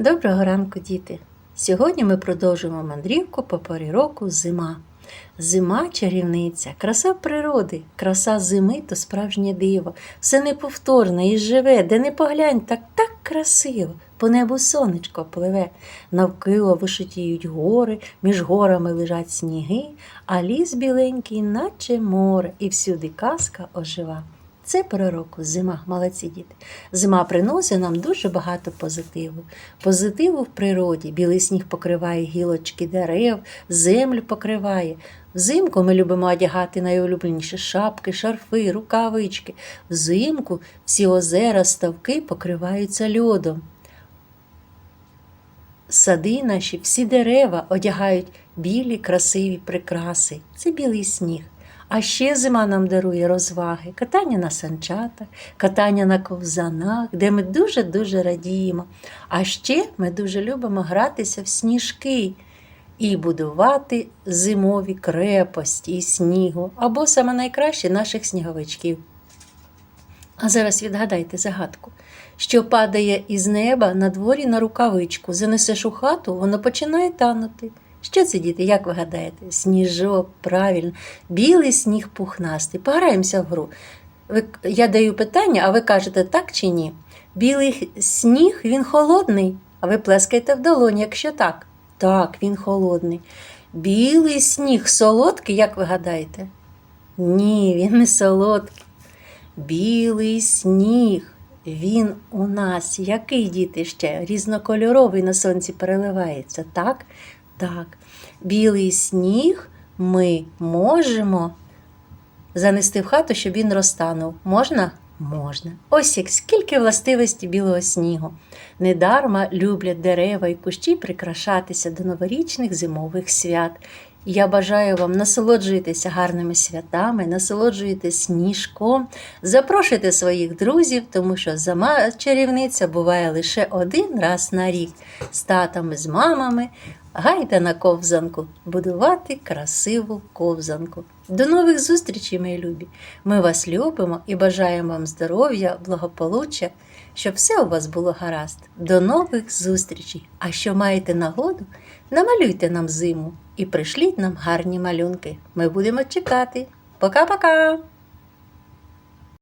Доброго ранку, діти! Сьогодні ми продовжуємо мандрівку по порі року зима. Зима чарівниця, краса природи, краса зими то справжнє диво. Все неповторне і живе, де не поглянь, так так красиво. По небу сонечко пливе, навкило вишитіють гори, між горами лежать сніги, а ліс біленький, наче море, і всюди казка ожива. Це пора року, зима, молодці діти. Зима приносить нам дуже багато позитиву. Позитиву в природі. Білий сніг покриває гілочки дерев, землю покриває. Взимку ми любимо одягати найулюбленіші шапки, шарфи, рукавички. Взимку всі озера, ставки покриваються льодом. Сади наші, всі дерева одягають білі красиві прикраси. Це білий сніг. А ще зима нам дарує розваги, катання на санчатах, катання на ковзанах, де ми дуже-дуже радіємо. А ще ми дуже любимо гратися в сніжки і будувати зимові крепості із снігу або саме найкраще наших сніговичків. А зараз відгадайте загадку, що падає із неба на дворі на рукавичку, занесеш у хату, воно починає танути. Що це, діти, як ви гадаєте? Сніжок, правильно, білий сніг пухнастий. Пограємося в гру. Ви, я даю питання, а ви кажете так чи ні? Білий сніг, він холодний, а ви плескаєте в долоні, якщо так. Так, він холодний. Білий сніг солодкий, як ви гадаєте? Ні, він не солодкий. Білий сніг. Він у нас який діти ще? Різнокольоровий на сонці переливається, так? Так. Білий сніг ми можемо занести в хату, щоб він розтанув. Можна? Можна. Ось як скільки властивості білого снігу. Недарма люблять дерева і кущі прикрашатися до новорічних зимових свят. Я бажаю вам насолоджуйтеся гарними святами, насолоджуйтесь сніжком, запрошуйте своїх друзів, тому що зима чарівниця буває лише один раз на рік з татами, з мамами. Гайда на ковзанку, будувати красиву ковзанку. До нових зустрічей, мої любі! Ми вас любимо і бажаємо вам здоров'я, благополуччя, щоб все у вас було гаразд. До нових зустрічей! А що маєте нагоду, намалюйте нам зиму і пришліть нам гарні малюнки. Ми будемо чекати. Пока-пока!